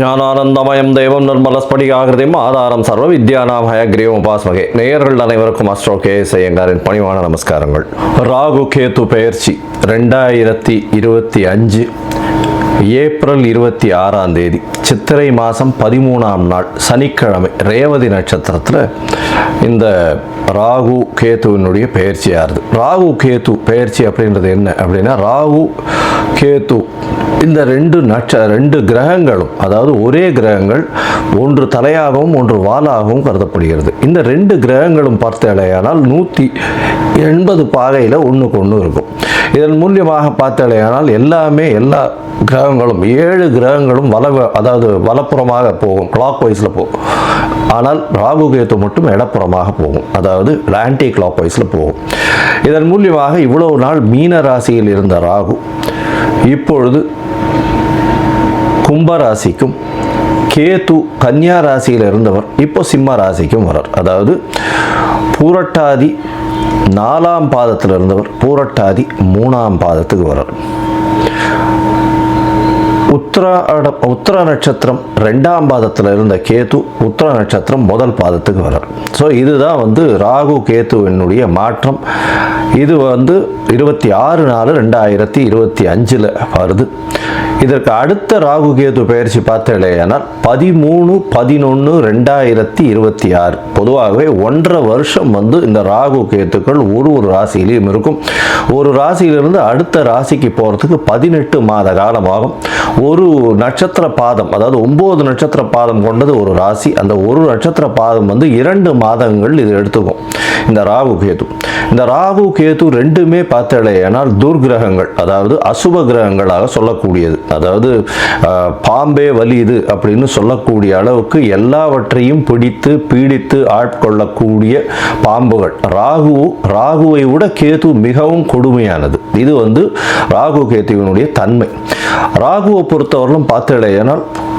ஞானானந்தமயம் தெய்வம் நிர்மலஸ்படிகாகிருதியும் ஆதாரம் சர்வ வித்யானாம் ஹயக்ரீவம் உபாஸ்மகே. நேயர்கள் அனைவருக்கும் அஸ்ட்ரோ கே எஸ் ஐயங்காரின் பணிவான நமஸ்காரங்கள். ராகு கேத்து பெயர்ச்சி ரெண்டாயிரத்தி இருபத்தி அஞ்சு ஏப்ரல் இருபத்தி ஆறாம் தேதி சித்திரை மாதம் பதிமூணாம் நாள் சனிக்கிழமை ரேவதி நட்சத்திரத்தில் இந்த ராகு கேத்துவினுடைய பெயர்ச்சி ஆறுது ராகு கேத்து பெயர்ச்சி அப்படின்றது என்ன அப்படின்னா ராகு கேத்து இந்த ரெண்டு நட்ச ரெண்டு கிரகங்களும் அதாவது ஒரே கிரகங்கள் ஒன்று தலையாகவும் ஒன்று வாலாகவும் கருதப்படுகிறது. இந்த ரெண்டு கிரகங்களும் பார்த்தாலேயானால் நூற்றி எண்பது பாகையில் ஒன்றுக்கு ஒன்று இருக்கும். இதன் மூலியமாக பார்த்தாலேயானால் எல்லாமே எல்லா கிரகங்களும் ஏழு கிரகங்களும் வல அதாவது வலப்புறமாக போகும். கிளாக் வைஸில் போகும். ஆனால் ராகு கேத்து மட்டும் இடப்புறமாக போகும். அதாவது ஆன்டி கிளாக் வைஸில் போகும். இதன் மூலியமாக இவ்வளவு நாள் மீன ராசியில் இருந்த ராகு இப்பொழுது கும்பராசிக்கும் கேத்து கேது கன்னியா ராசியில் இருந்தவர் இப்போ சிம்ம ராசிக்கும் வரார் அதாவது பூரட்டாதி நாலாம் பாதத்தில் இருந்தவர் பூரட்டாதி மூணாம் பாதத்துக்கு வரார் உத்தராட உத்திர நட்சத்திரம் ரெண்டாம் பாதத்தில் இருந்த கேது உத்தர நட்சத்திரம் முதல் பாதத்துக்கு வரார் ஸோ இதுதான் வந்து ராகு கேத்துவினுடைய மாற்றம். இது வந்து இருபத்தி ஆறு நாலு ரெண்டாயிரத்தி இருபத்தி அஞ்சில் வருது. இதற்கு அடுத்த ராகு கேது பயிற்சி பார்த்தேனால் பதிமூணு பதினொன்று ரெண்டாயிரத்தி இருபத்தி ஆறு. பொதுவாகவே ஒன்றரை வருஷம் வந்து இந்த ராகு கேத்துக்கள் ஒரு ஒரு ராசியிலையும் இருக்கும். ஒரு ராசியிலிருந்து அடுத்த ராசிக்கு போகிறதுக்கு பதினெட்டு மாத காலமாகும். ஒரு நட்சத்திர பாதம் அதாவது ஒம்பது நட்சத்திர பாதம் கொண்டது ஒரு ராசி. அந்த ஒரு நட்சத்திர பாதம் வந்து இரண்டு மாதங்கள் இது எடுத்துக்கும். இந்த ராகு கேது. இந்த ராகு கேது ரெண்டுமே பார்த்தேனால் துர்கிரகங்கள் அதாவது அசுப கிரகங்களாக சொல்லக்கூடியது. அதாவது பாம்பே வலியுது அப்படின்னு சொல்லக்கூடிய அளவுக்கு எல்லாவற்றையும் பிடித்து பீடித்து ஆட்கொள்ளக்கூடிய பாம்புகள். ராகு ராகுவை விட கேது மிகவும் கொடுமையானது. இது வந்து ராகு கேத்துவினுடைய தன்மை. ராகுவை பொறுத்தவரையிலும் பார்த்தேனால்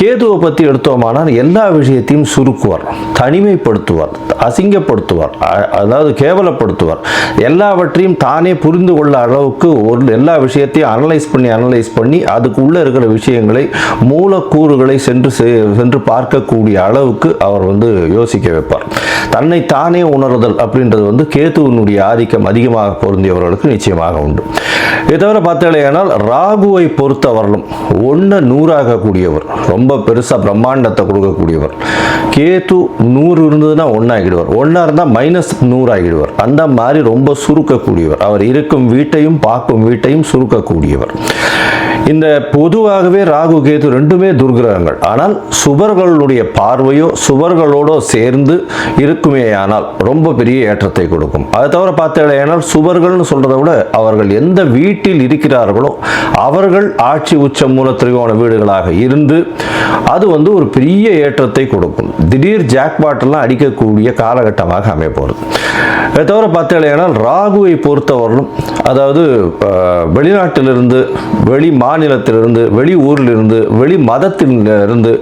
கேதுவை பற்றி எடுத்தோமானால் எல்லா விஷயத்தையும் சுருக்குவார் தனிமைப்படுத்துவார் அசிங்கப்படுத்துவார் அதாவது கேவலப்படுத்துவார். எல்லாவற்றையும் தானே புரிந்து கொள்ள அளவுக்கு ஒரு எல்லா விஷயத்தையும் அனலைஸ் பண்ணி அனலைஸ் பண்ணி அதுக்குள்ளே இருக்கிற விஷயங்களை மூலக்கூறுகளை சென்று செ- சென்று பார்க்கக்கூடிய அளவுக்கு அவர் வந்து யோசிக்க வைப்பார். தன்னை தானே உணர்தல் அப்படின்றது வந்து கேதுவினுடைய ஆதிக்கம் அதிகமாக பொருந்தியவர்களுக்கு நிச்சயமாக உண்டு. இதை தவிர பார்த்தாலேயானால் ராகுவை பொறுத்தவரையிலும் ஒன்று நூறாகக்கூடியவர் ரொம்ப ரொம்ப பெருசாக பிரம்மாண்டத்தை கொடுக்கக்கூடியவர். கேத்து நூறு இருந்ததுன்னா ஒன்றாகிடுவார் ஒன்றா இருந்தால் மைனஸ் நூறாகிடுவார். அந்த மாதிரி ரொம்ப சுருக்கக்கூடியவர். அவர் இருக்கும் வீட்டையும் பார்க்கும் வீட்டையும் சுருக்கக்கூடியவர். இந்த பொதுவாகவே ராகு கேது ரெண்டுமே துர்கிரகங்கள் ஆனால் சுவர்களுடைய பார்வையோ சுவர்களோடோ சேர்ந்து இருக்குமேயானால் ரொம்ப பெரிய ஏற்றத்தை கொடுக்கும். அதை தவிர பார்த்தேனால் சுவர்கள்னு சொல்றதை விட அவர்கள் எந்த வீட்டில் இருக்கிறார்களோ அவர்கள் ஆட்சி உச்ச மூல திரிகோண வீடுகளாக இருந்து அது வந்து ஒரு பெரிய ஏற்றத்தை கொடுக்கும். திடீர் ஜாக்பாட்டெல்லாம் அடிக்கக்கூடிய காலகட்டமாக அமைய போகிறது அதை தவிர பார்த்தேனால் ராகுவை பொறுத்தவரையிலும் அதாவது வெளிநாட்டிலிருந்து வெளி மாநிலத்திலிருந்து வெளி ஊரிலிருந்து வெளி மதத்திலிருந்து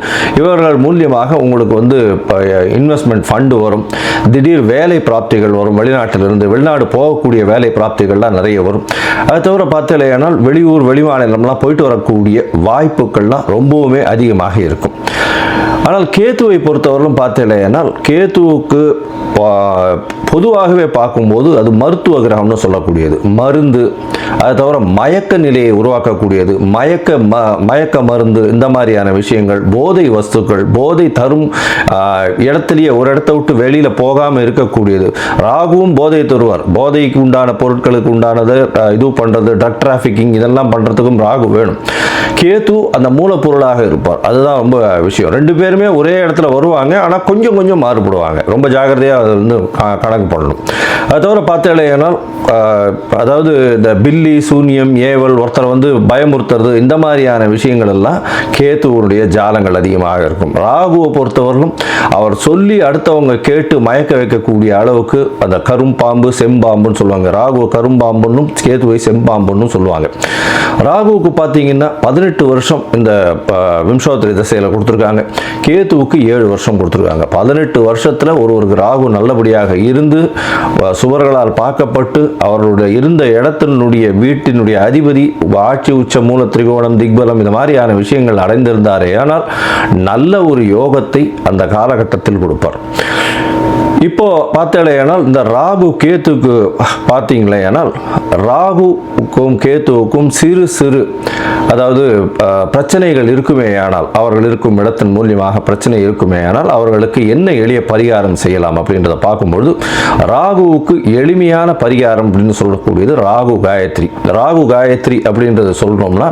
இவர்கள் மூலியமாக உங்களுக்கு வந்து இன்வெஸ்ட்மெண்ட் ஃபண்டு வரும். திடீர் வேலை பிராப்திகள் வரும். வெளிநாட்டிலிருந்து வெளிநாடு போகக்கூடிய வேலை பிராப்திகள்லாம் நிறைய வரும். அதை தவிர பார்த்தலையானால் வெளியூர் வெளிமாநிலம்லாம் போயிட்டு வரக்கூடிய வாய்ப்புகள்லாம் ரொம்பவுமே அதிகமாக இருக்கும். ஆனால் கேத்துவை பொறுத்தவரையிலும் பார்த்தலையானால் கேத்துவுக்கு பொதுவாகவே பார்க்கும்போது அது மருத்துவ கிரகம்னு சொல்லக்கூடியது. மருந்து அது தவிர மயக்க நிலையை உருவாக்கக்கூடியது. மயக்க ம மயக்க மருந்து இந்த மாதிரியான விஷயங்கள் போதை வஸ்துக்கள் போதை தரும் இடத்துலையே ஒரு இடத்த விட்டு வெளியில் போகாமல் இருக்கக்கூடியது. ராகுவும் போதை தருவார். போதைக்கு உண்டான பொருட்களுக்கு உண்டானது இது பண்ணுறது ட்ரக் டிராஃபிக்கிங் இதெல்லாம் பண்ணுறதுக்கும் ராகு வேணும். கேத்து அந்த மூலப்பொருளாக இருப்பார். அதுதான் ரொம்ப விஷயம். ரெண்டு பேர் பேருமே ஒரே இடத்துல வருவாங்க. ஆனால் கொஞ்சம் கொஞ்சம் மாறுபடுவாங்க. ரொம்ப ஜாகிரதையாக அது வந்து க- கணக்கு பண்ணணும். அது தவிர பார்த்தேனால் அதாவது இந்த பில்லி சூன்யம் ஏவல் ஒருத்தரை வந்து பயமுறுத்துறது இந்த மாதிரியான விஷயங்கள் எல்லாம் கேத்துவனுடைய ஜாலங்கள் அதிகமாக இருக்கும். ராகுவை பொறுத்தவரையிலும் அவர் சொல்லி அடுத்தவங்க கேட்டு மயக்க வைக்கக்கூடிய அளவுக்கு அந்த கரும்பாம்பு செம்பாம்புன்னு சொல்லுவாங்க. ராகு கரும்பாம்புன்னும் கேதுவை செம்பாம்புன்னு சொல்லுவாங்க. ராகுவுக்கு பார்த்தீங்கன்னா பதினெட்டு வருஷம் இந்த விம்சோத்திரி திசையில் கொடுத்துருக்காங்க. கேத்துவுக்கு ஏழு வருஷம் கொடுத்துருக்காங்க. பதினெட்டு வருஷத்தில் ஒருவருக்கு ராகு நல்லபடியாக இருந்து சுவர்களால் பார்க்கப்பட்டு அவருடைய இருந்த இடத்தினுடைய வீட்டினுடைய அதிபதி ஆட்சி உச்ச மூல திரிகோணம் திக்பலம் இந்த மாதிரியான விஷயங்கள் அடைந்திருந்தாரே. ஆனால் நல்ல ஒரு யோகத்தை அந்த காலகட்டத்தில் கொடுப்பார். இப்போ பார்த்தேனால் இந்த ராகு கேத்துக்கு பார்த்தீங்களேனால் ராகுக்கும் கேத்துவுக்கும் சிறு சிறு அதாவது பிரச்சனைகள் இருக்குமே ஆனால் அவர்கள் இருக்கும் இடத்தின் மூலியமாக பிரச்சனை இருக்குமே ஆனால் அவர்களுக்கு என்ன எளிய பரிகாரம் செய்யலாம் அப்படின்றத பார்க்கும்பொழுது ராகுவுக்கு எளிமையான பரிகாரம் அப்படின்னு சொல்லக்கூடியது ராகு காயத்ரி. ராகு காயத்ரி அப்படின்றத சொல்கிறோம்னா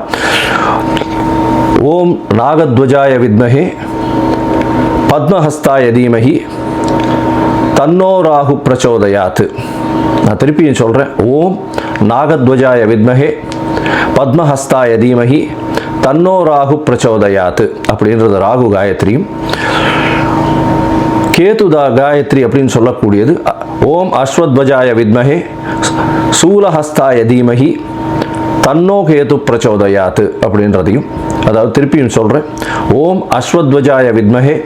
ஓம் நாகத்வஜாய வித்மகே பத்மஹஸ்தாய தீமகி தன்னோராகு பிரச்சோதயாத்து. நான் திருப்பியும் சொல்கிறேன் ஓம் நாகத்வஜாய வித்மகே பத்மஹஸ்தாய தீமகி தன்னோ ராகு பிரச்சோதயாத்து அப்படின்றது ராகு காயத்ரியும். கேதுதா காயத்ரி அப்படின்னு சொல்லக்கூடியது. ஓம் அஸ்வத்வஜாய வித்மகே சூலஹஸ்தாய தீமகி தன்னோ கேது பிரச்சோதயாத்து அப்படின்றதையும். அதாவது திருப்பியும் சொல்கிறேன் ஓம் அஸ்வத்வஜாய வித்மகே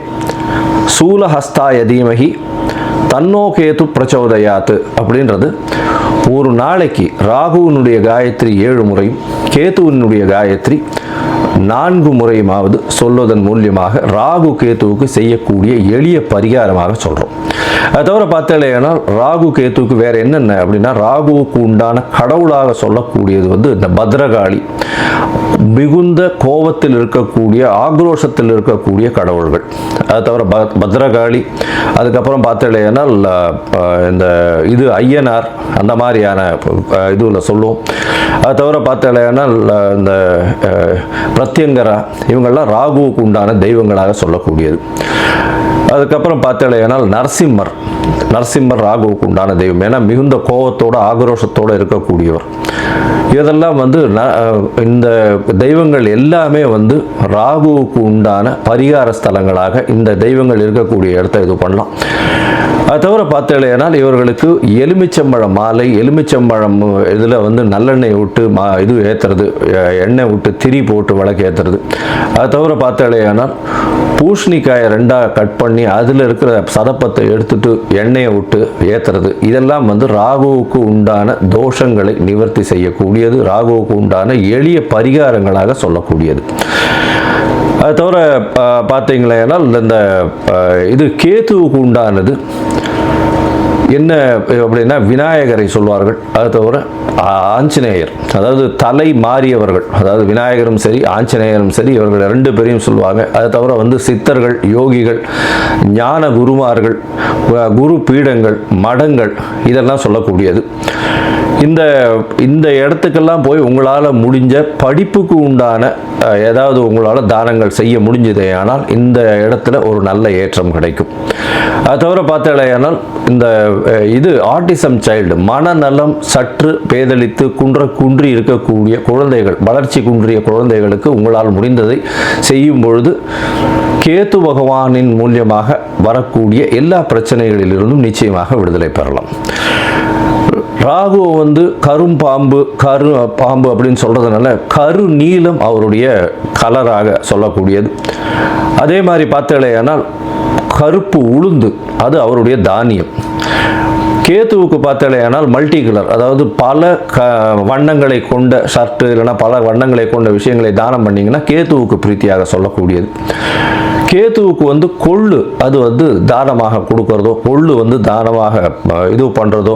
சூலஹஸ்தாய தீமகி தன்னோ கேது பிரச்சோதயாத்து அப்படின்றது. ஒரு நாளைக்கு ராகுவினுடைய காயத்ரி ஏழு முறையும் கேதுவினுடைய காயத்ரி நான்கு முறையுமாவது சொல்வதன் மூலியமாக ராகு கேத்துவுக்கு செய்யக்கூடிய எளிய பரிகாரமாக சொல்கிறோம் அது தவிர பார்த்தேனால் ராகு கேத்துவுக்கு வேறு என்னென்ன அப்படின்னா ராகுவுக்கு உண்டான கடவுளாக சொல்லக்கூடியது வந்து இந்த பத்ரகாளி. மிகுந்த கோபத்தில் இருக்கக்கூடிய ஆக்ரோஷத்தில் இருக்கக்கூடிய கடவுள்கள். அது தவிர ப பத்ரகாளி அதுக்கப்புறம் பார்த்துடையானால் இந்த இது ஐயனார் அந்த மாதிரியான இதுவில் சொல்லுவோம். அது தவிர பார்த்தேனால் இந்த பிரத்யங்கரா இவங்கள்லாம் ராகுவுக்கு உண்டான தெய்வங்களாக சொல்லக்கூடியது. அதுக்கப்புறம் பார்த்தேனால் நரசிம்மர் நரசிம்மர் ராகுவுக்கு உண்டான தெய்வம். ஏன்னா மிகுந்த கோபத்தோட ஆக்ரோஷத்தோடு இருக்கக்கூடியவர். இதெல்லாம் வந்து ந- இந்த தெய்வங்கள் எல்லாமே வந்து ராகுவுக்கு உண்டான பரிகார ஸ்தலங்களாக இந்த தெய்வங்கள் இருக்கக்கூடிய இடத்த இது பண்ணலாம். அது தவிர பார்த்தேனால் இவர்களுக்கு எலுமிச்சம்பழம் மாலை எலுமிச்சம்பழம் இதில் வந்து நல்லெண்ணெய் விட்டு மா இது ஏற்றுறது எண்ணெய் விட்டு திரி போட்டு விளக்கு ஏற்றுறது அது தவிர பார்த்தேனால் பூஷணிக்காயை ரெண்டாக கட் பண்ணி அதில் இருக்கிற சதப்பத்தை எடுத்துட்டு எண்ணெயை விட்டு ஏற்றுறது இதெல்லாம் வந்து ராகுவுக்கு உண்டான தோஷங்களை நிவர்த்தி செய்யக்கூடியது ராகுவுக்கு உண்டான எளிய பரிகாரங்களாக சொல்லக்கூடியது. அது தவிர பா- பார்த்தீங்களேனால் இந்த இது கேத்துவுக்கு உண்டானது என்ன அப்படின்னா விநாயகரை சொல்வார்கள். அது தவிர ஆஞ்சநேயர். அதாவது தலை மாறியவர்கள். அதாவது விநாயகரும் சரி ஆஞ்சநேயரும் சரி இவர்கள் ரெண்டு பேரையும் சொல்லுவாங்க அது தவிர வந்து சித்தர்கள் யோகிகள் ஞான குருமார்கள் குரு பீடங்கள் மடங்கள் இதெல்லாம் சொல்லக்கூடியது. இந்த இந்த இடத்துக்கெல்லாம் போய் உங்களால் முடிஞ்ச படிப்புக்கு உண்டான ஏதாவது உங்களால் தானங்கள் செய்ய முடிஞ்சதே ஆனால் இந்த இடத்துல ஒரு நல்ல ஏற்றம் கிடைக்கும். அது தவிர பார்த்தாலேயானால் இந்த இது ஆர்டிசம் சைல்டு மனநலம் சற்று பேதளித்து குன்ற குன்றி இருக்கக்கூடிய குழந்தைகள் வளர்ச்சி குன்றிய குழந்தைகளுக்கு உங்களால் முடிந்ததை செய்யும் பொழுது கேத்து பகவானின் மூலியமாக வரக்கூடிய எல்லா பிரச்சனைகளிலிருந்தும் நிச்சயமாக விடுதலை பெறலாம். ராகு வந்து கரும்பாம்பு கரு பாம்பு அப்படின்னு சொல்கிறதுனால கரு நீலம் அவருடைய கலராக சொல்லக்கூடியது. அதே மாதிரி பார்த்தேனால் கருப்பு உளுந்து அது அவருடைய தானியம். கேத்துவுக்கு பார்த்தாலேயானால் மல்டி கலர் அதாவது பல க வண்ணங்களை கொண்ட ஷர்ட்டு இல்லைன்னா பல வண்ணங்களை கொண்ட விஷயங்களை தானம் பண்ணிங்கன்னா கேத்துவுக்கு பிரீத்தியாக சொல்லக்கூடியது. கேத்துவுக்கு வந்து கொள்ளு அது வந்து தானமாக கொடுக்கறதோ கொள்ளு வந்து தானமாக இது பண்ணுறதோ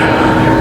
Yeah.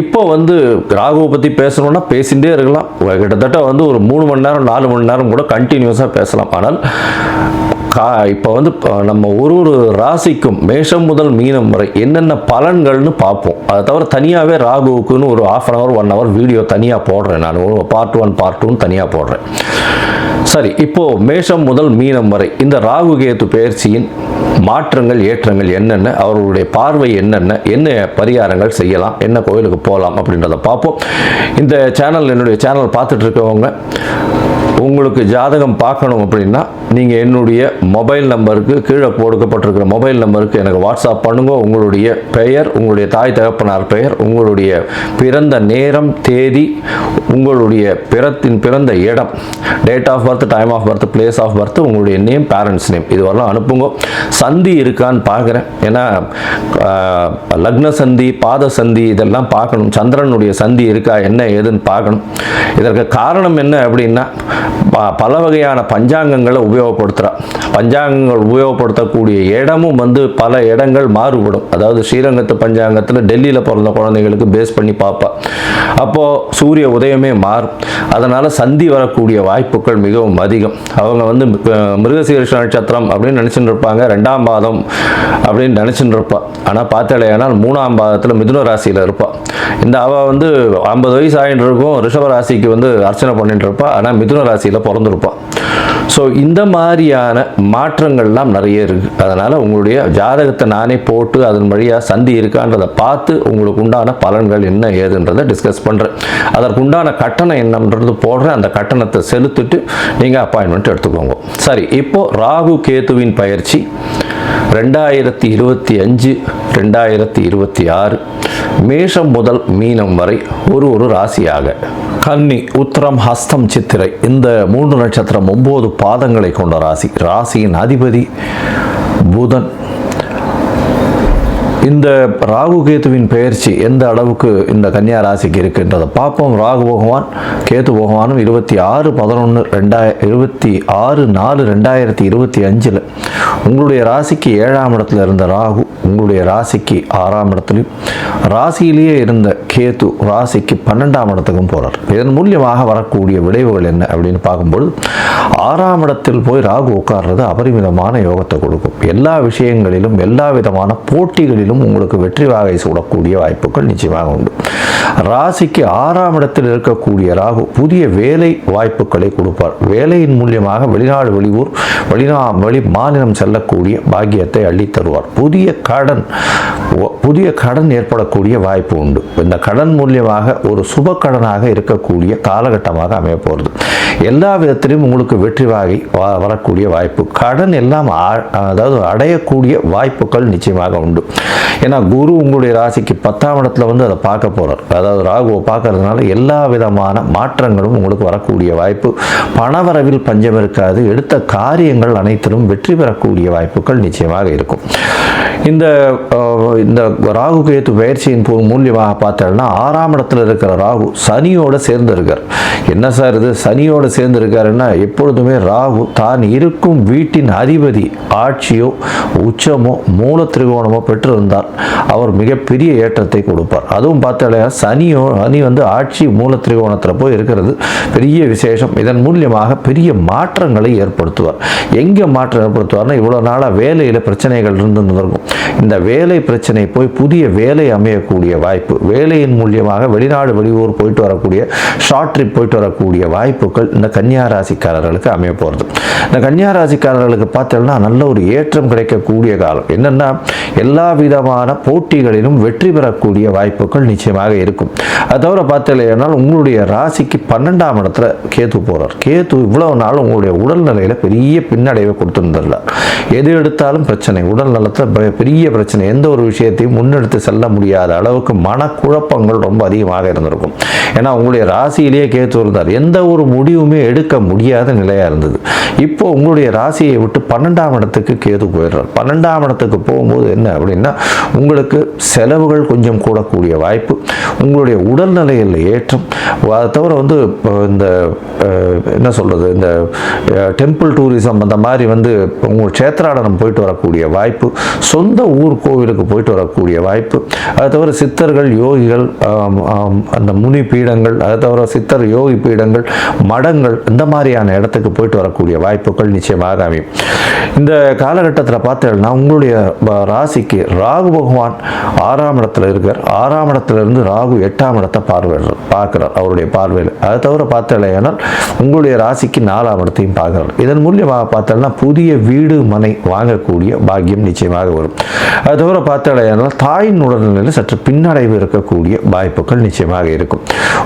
இப்போ வந்து ராகுவை பற்றி பேசணும்னா பேசிகிட்டே இருக்கலாம். கிட்டத்தட்ட வந்து ஒரு மூணு மணி நேரம் நாலு மணி நேரம் கூட கண்டினியூஸாக பேசலாம். ஆனால் கா இப்போ வந்து நம்ம ஒரு ஒரு ராசிக்கும் மேஷம் முதல் மீனம் வரை என்னென்ன பலன்கள்னு பார்ப்போம். அதை தவிர தனியாகவே ராகுவுக்குன்னு ஒரு half an hour one hour video தனியாக போடுறேன் நான். ஒரு பார்ட் ஒன் பார்ட் டூன்னு தனியாக போடுறேன். சரி இப்போது மேஷம் முதல் மீனம் வரை இந்த ராகு கேத்து பெயர்ச்சியின் மாற்றங்கள் ஏற்றங்கள் என்னென்ன அவர்களுடைய பார்வை என்னென்ன என்ன பரிகாரங்கள் செய்யலாம் என்ன கோயிலுக்கு போகலாம் அப்படின்றத பார்ப்போம். இந்த சேனல் என்னுடைய சேனல் பார்த்துட்டு இருக்கவங்க உங்களுக்கு ஜாதகம் பார்க்கணும் அப்படின்னா நீங்கள் என்னுடைய மொபைல் நம்பருக்கு கீழே கொடுக்கப்பட்டிருக்கிற மொபைல் நம்பருக்கு எனக்கு வாட்ஸ்அப் பண்ணுங்க. உங்களுடைய பெயர் உங்களுடைய தாய் தகப்பனார் பெயர் உங்களுடைய பிறந்த நேரம் தேதி உங்களுடைய பிறத்தின் பிறந்த இடம் date of birth time of birth place of birth உங்களுடைய நேம் பேரண்ட்ஸ் நேம் இதுவரெல்லாம் அனுப்புங்க. சந்தி இருக்கான்னு பார்க்குறேன். ஏன்னா லக்ன சந்தி பாத சந்தி இதெல்லாம் பார்க்கணும். சந்திரனுடைய சந்தி இருக்கா என்ன ஏதுன்னு பார்க்கணும். இதற்கு காரணம் என்ன அப்படின்னா பல வகையான பஞ்சாங்கங்களை உபயோகப்படுத்துகிறா பஞ்சாங்கங்கள் உபயோகப்படுத்தக்கூடிய இடமும் வந்து பல இடங்கள் மாறுபடும். அதாவது ஸ்ரீரங்கத்து பஞ்சாங்கத்தில் டெல்லியில் பிறந்த குழந்தைகளுக்கு பேஸ் பண்ணி பார்ப்பா அப்போது சூரிய உதயமே மாறும். அதனால் சந்தி வரக்கூடிய வாய்ப்புகள் மிகவும் அதிகம். அவங்க வந்து மிருகசீரிஷ நட்சத்திரம் அப்படின்னு நினச்சிட்டு இருப்பாங்க. ரெண்டாம் பாதம் அப்படின்னு நினச்சிட்டு இருப்பாள் ஆனால் பார்த்தாலேனால் மூணாம் பாதத்தில் மிதுன ராசியில் இருப்பாள் இந்த அவள் வந்து ஐம்பது வயசு ஆகிட்டு இருக்கும். ரிஷப ராசிக்கு வந்து அர்ச்சனை பண்ணிட்டு இருப்பாள் ஆனால் மிதுன ராசி ராசியில் பிறந்திருப்பான் ஸோ இந்த மாதிரியான மாற்றங்கள்லாம் நிறைய இருக்குது அதனால் உங்களுடைய ஜாதகத்தை நானே போட்டு அதன் வழியாக சந்தி இருக்கான்றதை பார்த்து உங்களுக்கு உண்டான பலன்கள் என்ன ஏதுன்றதை டிஸ்கஸ் பண்ணுறேன் அதற்குண்டான கட்டணம் என்னன்றது போடுறேன். அந்த கட்டணத்தை செலுத்திட்டு நீங்கள் அப்பாயின்மெண்ட் எடுத்துக்கோங்க. சரி இப்போது ராகு கேதுவின் பயிற்சி. ரெண்டாயிரத்தி இருபத்தி அஞ்சு ரெண்டாயிரத்தி இருபத்தி ஆறு மேஷம் முதல் மீனம் வரை ஒரு ஒரு ராசியாக. கன்னி உத்திரம் ஹஸ்தம் சித்திரை இந்த மூன்று நட்சத்திரம் ஒன்பது பாதங்களை கொண்ட ராசி. ராசியின் அதிபதி புதன். இந்த ராகு கேத்துவின் பெயர்ச்சி எந்த அளவுக்கு இந்த கன்னியா ராசிக்கு இருக்குன்றதை பார்ப்போம் ராகு பகவான் கேத்து பகவானும் இருபத்தி ஆறு பதினொன்று ரெண்டாய இருபத்தி ஆறு நாலு ரெண்டாயிரத்தி இருபத்தி அஞ்சில். உங்களுடைய ராசிக்கு ஏழாம் இடத்துல இருந்த ராகு உங்களுடைய ராசிக்கு ஆறாம் இடத்துலையும் ராசியிலேயே இருந்த கேத்து ராசிக்கு பன்னெண்டாம் இடத்துக்கும் போகிறார் இதன் மூலியமாக வரக்கூடிய விளைவுகள் என்ன அப்படின்னு பார்க்கும்பொழுது ஆறாம் இடத்தில் போய் ராகு உட்கார்றது அபரிமிதமான யோகத்தை கொடுக்கும். எல்லா விஷயங்களிலும் எல்லா விதமான போட்டிகளிலும் உங்களுக்கு வெற்றி வாகை சூடக்கூடிய வாய்ப்புகள் நிச்சயமாக உண்டு. ராசிக்கு ஆறாம் இடத்தில் இருக்கக்கூடிய ராகு புதிய வேலை வாய்ப்புகளை கொடுப்பார். வேலையின் மூலியமாக வெளிநாடு வெளியூர் வெளிநா வெளி மாநிலம் செல்லக்கூடிய பாக்கியத்தை அள்ளித் தருவார். புதிய கடன் புதிய கடன் ஏற்படக்கூடிய வாய்ப்பு உண்டு. இந்த கடன் மூலியமாக ஒரு சுப கடனாக இருக்கக்கூடிய காலகட்டமாக அமைய போகிறது. எல்லா விதத்திலும் உங்களுக்கு வெற்றி வாகி வ- வரக்கூடிய வாய்ப்பு. கடன் எல்லாம் அதாவது அடையக்கூடிய வாய்ப்புகள் நிச்சயமாக உண்டு. ஏன்னா குரு உங்களுடைய ராசிக்கு பத்தாம் இடத்துல வந்து அதை பார்க்க போகிறார் அதாவது ராகுவை பார்க்கறதுனால எல்லா விதமான மாற்றங்களும் உங்களுக்கு வரக்கூடிய வாய்ப்பு. பணவரவில் பஞ்சம் இருக்காது. எடுத்த காரியங்கள் அனைத்திலும் வெற்றி பெறக்கூடிய வாய்ப்புகள் நிச்சயமாக இருக்கும். இந்த இந்த ராகு கேத்து பயிற்சியின் மூலியமாக பார்த்தோம்னா ஆறாம் இடத்துல இருக்கிற ராகு சனியோட சேர்ந்து இருக்கார் என்ன சார் இது? சனியோட சேர்ந்து இருக்காருன்னா எப்பொழுதுமே ராகு தான் இருக்கும் வீட்டின் அதிபதி ஆட்சியோ உச்சமோ மூல திரிகோணமோ பெற்றிருந்தால் அவர் மிகப்பெரிய ஏற்றத்தை கொடுப்பார். அதுவும் பார்த்தாலே சனியோ சனி வந்து ஆட்சி மூல திரிகோணத்தில் போய் இருக்கிறது. பெரிய விசேஷம். இதன் மூலியமாக பெரிய மாற்றங்களை ஏற்படுத்துவார். எங்கே மாற்றம் ஏற்படுத்துவார்னா இவ்வளோ நாளாக வேலையில் பிரச்சனைகள் இருந்திருக்கும் இந்த வேலை பிரச்சனை பிரச்சனை போய் புதிய வேலை அமையக்கூடிய வாய்ப்பு வேலையின் மூலியமாக வெளிநாடு வெளியூர் போயிட்டு வரக்கூடிய ஷார்ட் ட்ரிப் போயிட்டு வரக்கூடிய வாய்ப்புகள் இந்த கன்னியா ராசிக்காரர்களுக்கு அமைய போகிறது இந்த கன்னியா ராசிக்காரர்களுக்கு பார்த்தோம்னா நல்ல ஒரு ஏற்றம் கிடைக்கக்கூடிய காலம். என்னென்னா எல்லா விதமான போட்டிகளிலும் வெற்றி பெறக்கூடிய வாய்ப்புகள் நிச்சயமாக இருக்கும் அது தவிர பார்த்தீங்கன்னா உங்களுடைய ராசிக்கு பன்னெண்டாம் இடத்துல கேத்து போகிறார் கேத்து இவ்வளவு நாள் உங்களுடைய உடல்நிலையில் பெரிய பின்னடைவை கொடுத்துருந்துடல எது எடுத்தாலும் பிரச்சனை. உடல் நலத்தில் பெரிய பிரச்சனை. எந்த ஒரு விஷயத்தையும் முன்னெடுத்து செல்ல முடியாத அளவுக்கு மனக்குழப்பங்கள் ரொம்ப அதிகமாக இருந்திருக்கும். ஏன்னா உங்களுடைய ராசியிலேயே கேத்து இருந்தார். எந்த ஒரு முடிவுமே எடுக்க முடியாத நிலையாக இருந்தது. இப்போ உங்களுடைய ராசியை விட்டு பன்னெண்டாம் இடத்துக்கு கேது போயிடுறார். பன்னெண்டாம் இடத்துக்கு போகும்போது என்ன அப்படின்னா உங்களுக்கு செலவுகள் கொஞ்சம் கூடக்கூடிய வாய்ப்பு. உங்களுடைய உடல்நிலையில் ஏற்றம். அதை தவிர வந்து இப்போ இந்த என்ன சொல்கிறது இந்த டெம்பிள் டூரிசம் அந்த மாதிரி வந்து உங்கள் சேத்திராடனம் போயிட்டு வரக்கூடிய வாய்ப்பு சொந்த ஊர் கோவிலுக்கு போயிட்டு வரக்கூடிய வாய்ப்பு. அதை தவிர சித்தர்கள் யோகிகள் அந்த முனி பீடங்கள் அதை தவிர சித்தர் யோகி பீடங்கள் மடங்கள் இந்த மாதிரியான இடத்துக்கு போயிட்டு வரக்கூடிய வாய்ப்புகள் நிச்சயமாக அமையும். இந்த காலகட்டத்தில் பார்த்தீங்கன்னா உங்களுடைய ராசிக்கு ராகு பகவான் ஆறாம் இடத்துல இருக்கார். ஆறாம் இடத்துல இருந்து ராகு எட்டாம் இடத்தை பார்வையிடுறார் பார்க்குறார் அவருடைய பார்வையில். அதை தவிர பார்த்தலையானால் உங்களுடைய ராசிக்கு நாலாம் இடத்தையும் பார்க்குறார். இதன் மூலியமாக பார்த்தோம்னா புதிய வீடு மனை வாங்கக்கூடிய பாக்கியம் நிச்சயமாக வரும். அது தவிர பார்த்தலையானால் தாயின் உடல்நிலையில் சற்று பின்னடைவு இருக்கக்கூடிய வாய்ப்புகள் நிச்சயமாக இருக்கும்.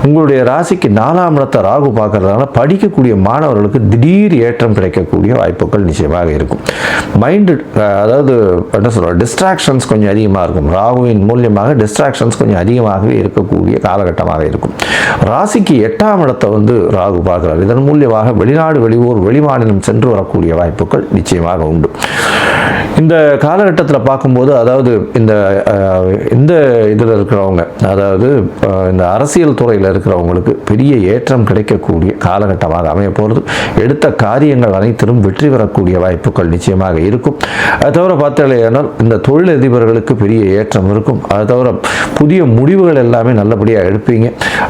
உங்களுடைய ராசிக்கு நாலாம் இடத்தை ராகு பார்க்கறதுனால படிக்கக்கூடிய மாணவர்களுக்கு திடீர் ஏற்றம் கிடைக்கக்கூடிய வாய்ப்புகள் நிச்சயமாக இருக்கும். மைண்டு அதாவது என்ன சொல்கிறோம் டிஸ்ட்ராக்ஷன்ஸ் கொஞ்சம் அதிகமாக இருக்கும். ராகுவின் மூலியமாக டிஸ்ட்ராக்ஷன்ஸ் கொஞ்சம் அதிகமாகவே இருக்கும் இருக்கக்கூடிய காலகட்டமாக இருக்கும். ராசிக்கு எட்டாம் இடத்தை வந்து ராகு பார்க்கிறார். இதன் மூலியமாக வெளிநாடு வெளியூர் வெளிமாநிலம் சென்று வரக்கூடிய வாய்ப்புகள் நிச்சயமாக உண்டு. இந்த காலகட்டத்தில் பார்க்கும்போது அதாவது இந்த இந்த இதில் இருக்கிறவங்க அதாவது இந்த அரசியல் துறையில் இருக்கிறவங்களுக்கு பெரிய ஏற்றம் கிடைக்கக்கூடிய காலகட்டமாக அமைய போகிறது எடுத்த காரியங்கள் அனைத்திலும் வெற்றி பெறக்கூடிய வாய்ப்புகள் நிச்சயமாக இருக்கும். அது தவிர பார்த்தாலேனால் இந்த தொழிலதிபர்களுக்கு பெரிய ஏற்றம் இருக்கும். அது தவிர புதிய முடிவுகள் எல்லாமே நல்லபடியாக எடுப்பீங்க.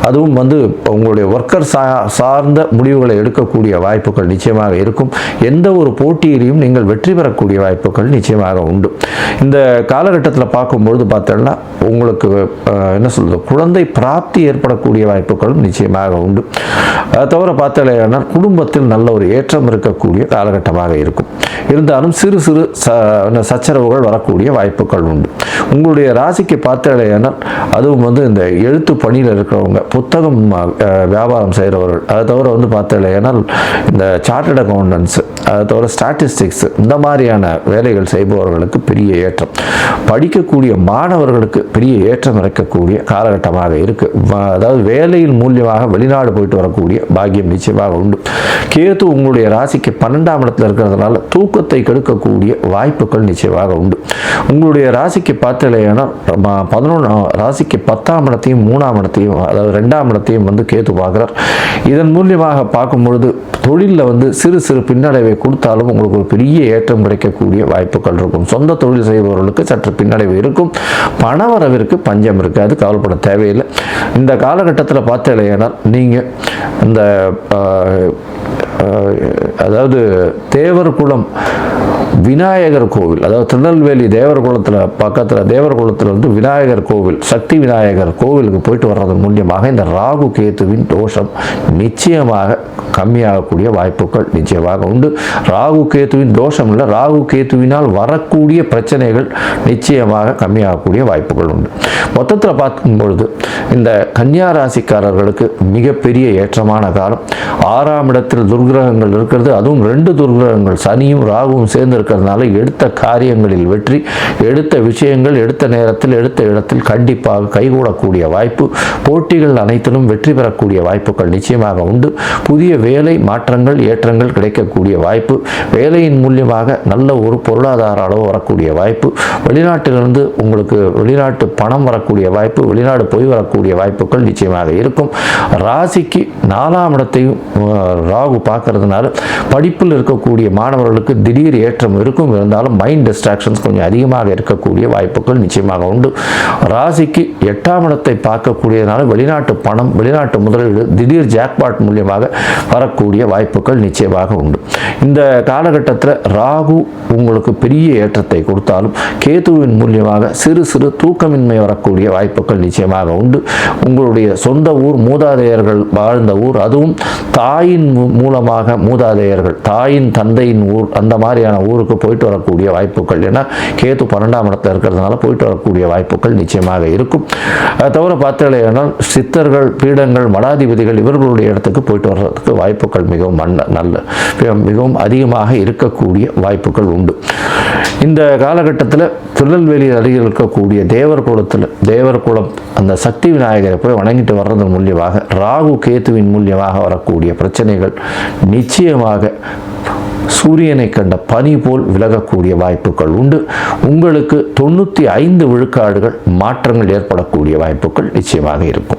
அதுவும் வந்து உங்களுடைய ஒர்க்கர் சா சார்ந்த முடிவுகளை எடுக்கக்கூடிய வாய்ப்புகள் நிச்சயமாக இருக்கும். எந்த ஒரு போட்டியிலையும் நீங்கள் வெற்றி பெறக்கூடிய வாய்ப்புகள் நிச்சயமாக உண்டு. இந்த காலகட்டத்தில் பார்க்கும்பொழுது பார்த்தோம்னா உங்களுக்கு என்ன சொல்கிறது குழந்தை பிராப்தி ஏற்படக்கூடிய வாய்ப்புகளும் நிச்சயமாக உண்டு. தவிர பார்த்தாலேனால் குடும்பத்தில் நல்ல ஒரு ஏற்றம் இருக்கக்கூடிய காலகட்டமாக இருக்கும். இருந்தாலும் சிறு சிறு ச சச்சரவுகள் வரக்கூடிய வாய்ப்புகள் உண்டு. உங்களுடைய ராசிக்கு பார்த்தாலேனால் அதுவும் வந்து இந்த எழுத்து பணியில் இருக்கிறவங்க புத்தகம் வியாபாரம் செய்கிறவர்கள் அதை தவிர வந்து பார்த்தலையானால் இந்த சார்ட்டட் அக்கௌண்டன்ஸ் அதை தவிர ஸ்டாட்டிஸ்டிக்ஸ் இந்த மாதிரியான வேலைகள் செய்பவர்களுக்கு பெரிய ஏற்றம். படிக்கக்கூடிய மாணவர்களுக்கு பெரிய ஏற்றம் இருக்கக்கூடிய காலகட்டமாக இருக்குது அதாவது வேலையின் மூலியமாக வெளிநாடு போயிட்டு வரக்கூடிய பாக்கியம் நிச்சயமாக உண்டு. கேது உங்களுடைய ராசிக்கு பன்னெண்டாம் இடத்துல இருக்கிறதுனால தூக்கத்தை கெடுக்கக்கூடிய வாய்ப்புகள் நிச்சயமாக உண்டு. உங்களுடைய ராசிக்கு பார்த்தலையானா பதினொன்று ராசிக்கு பத்தாம் இடத்தையும் மூணாம் இடத்தையும் அதாவது ரெண்டாம் இடத்தையும் வந்து கேத்து பார்க்குறார். இதன் மூலியமாக பார்க்கும் பொழுது தொழிலில் வந்து சிறு சிறு பின்னடைவை கொடுத்தாலும் உங்களுக்கு ஒரு பெரிய ஏற்றம் கிடைக்கக்கூடிய வாய்ப்புகள் இருக்கும். சொந்த தொழில் செய்பவர்களுக்கு சற்று பின்னடைவு இருக்கும். பணவரவிற்கு பஞ்சம் இருக்காது கவலைப்பட தேவையில்லை. இந்த காலகட்டத்தில் பார்த்தலையானால் நீங்கள் இந்த அதாவது தேவர் குலம் விநாயகர் கோவில் அதாவது திருநெல்வேலி தேவர் குளத்தில் பக்கத்தில் தேவர் குளத்தில் வந்து விநாயகர் கோவில் சக்தி விநாயகர் கோவிலுக்கு போயிட்டு வர்றதன் மூலியமாக இந்த ராகு கேத்துவின் தோஷம் நிச்சயமாக கம்மியாகக்கூடிய வாய்ப்புகள் நிச்சயமாக உண்டு. ராகு கேத்துவின் தோஷம் இல்லை ராகு கேத்துவினால் வரக்கூடிய பிரச்சனைகள் நிச்சயமாக கம்மியாகக்கூடிய வாய்ப்புகள் உண்டு. மொத்தத்தில் பார்க்கும் பொழுது இந்த கன்னியா ராசிக்காரர்களுக்கு மிகப்பெரிய ஏற்றமான காலம். ஆறாம் இடத்தில் துர்கிரகங்கள் இருக்கிறது அதுவும் ரெண்டு துர்கிரகங்கள் சனியும் ராகுவும் சேர்ந்து இருக்கிறதுனால எடுத்த காரியங்களில் வெற்றி எடுத்த விஷயங்கள் எடுத்த நேரத்தில் எடுத்த இடத்தில் கண்டிப்பாக கைகூடக்கூடிய வாய்ப்பு போட்டிகள் அனைத்திலும் வெற்றி பெறக்கூடிய வாய்ப்புகள் நிச்சயமாக உண்டு. புதிய வேலை மாற்றங்கள் ஏற்றங்கள் கிடைக்கக்கூடிய வாய்ப்பு வேலையின் மூலியமாக நல்ல ஒரு பொருளாதார அளவு வரக்கூடிய வாய்ப்பு வெளிநாட்டிலிருந்து உங்களுக்கு வெளிநாட்டு பணம் வரக்கூடிய வாய்ப்பு வெளிநாடு போய் வரக்கூடிய வாய்ப்புகள் நிச்சயமாக இருக்கும். ராசிக்கு நாலாம் இடத்தையும் ராகு பார்க்கறதுனால படிப்பில் இருக்கக்கூடிய மாணவர்களுக்கு திடீர் ஏற்றம் இருக்கும். இருந்தாலும் மைண்ட் டிஸ்ட்ராக்ஷன்ஸ் கொஞ்சம் அதிகமாக இருக்கக்கூடிய வாய்ப்புகள் நிச்சயமாக உண்டு. ராசிக்கு எட்டாம் இடத்தை பார்க்கக்கூடியதுனால வெளிநாட்டு பணம் வெளிநாட்டு முதலீடு திடீர் ஜாக்பாட் மூலியமாக வரக்கூடிய வாய்ப்புகள் நிச்சயமாக உண்டு. இந்த காலகட்டத்தில் ராகு உங்களுக்கு பெரிய ஏற்றத்தை கொடுத்தாலும் கேதுவின் மூலியமாக சிறு சிறு தூக்கமின்மை வரக்கூடிய வாய்ப்புகள் நிச்சயமாக உண்டு. உங்களுடைய சொந்த ஊர் மூதாதையர்கள் வாழ்ந்த ஊர் அதுவும் தாயின் மூலமாக மூதாதையர்கள் தாயின் தந்தையின் ஊர் அந்த மாதிரியான ஊருக்கு போயிட்டு வரக்கூடிய வாய்ப்புகள் ஏன்னா கேத்து பன்னெண்டாம் இடத்துல இருக்கிறதுனால போயிட்டு வரக்கூடிய வாய்ப்புகள் நிச்சயமாக இருக்கும். தவிர பார்த்தீங்கன்னா சித்தர்கள் பீடங்கள் மடாதிபதிகள் இவர்களுடைய இடத்துக்கு போயிட்டு வர்றதுக்கு வாய்ப்புகள் மிகவும் நல்ல மிகவும் அதிகமாக இருக்கக்கூடிய வாய்ப்புகள் உண்டு. இந்த காலகட்டத்தில் திருநெல்வேலி அருகில் இருக்கக்கூடிய தேவர் குளத்தில் தேவர் குளம் அந்த சக்தி விநாயகரை போய் வணங்கிட்டு வர்றதன் மூலியமாக ராகு கேத்துவின் மூலியமாக வரக்கூடிய பிரச்சனைகள் நிச்சயமாக சூரியனை கண்ட பனி போல் விலகக்கூடிய வாய்ப்புகள் உண்டு. உங்களுக்கு தொண்ணூற்றி ஐந்து விழுக்காடுகள் மாற்றங்கள் ஏற்படக்கூடிய வாய்ப்புகள் நிச்சயமாக இருக்கும்.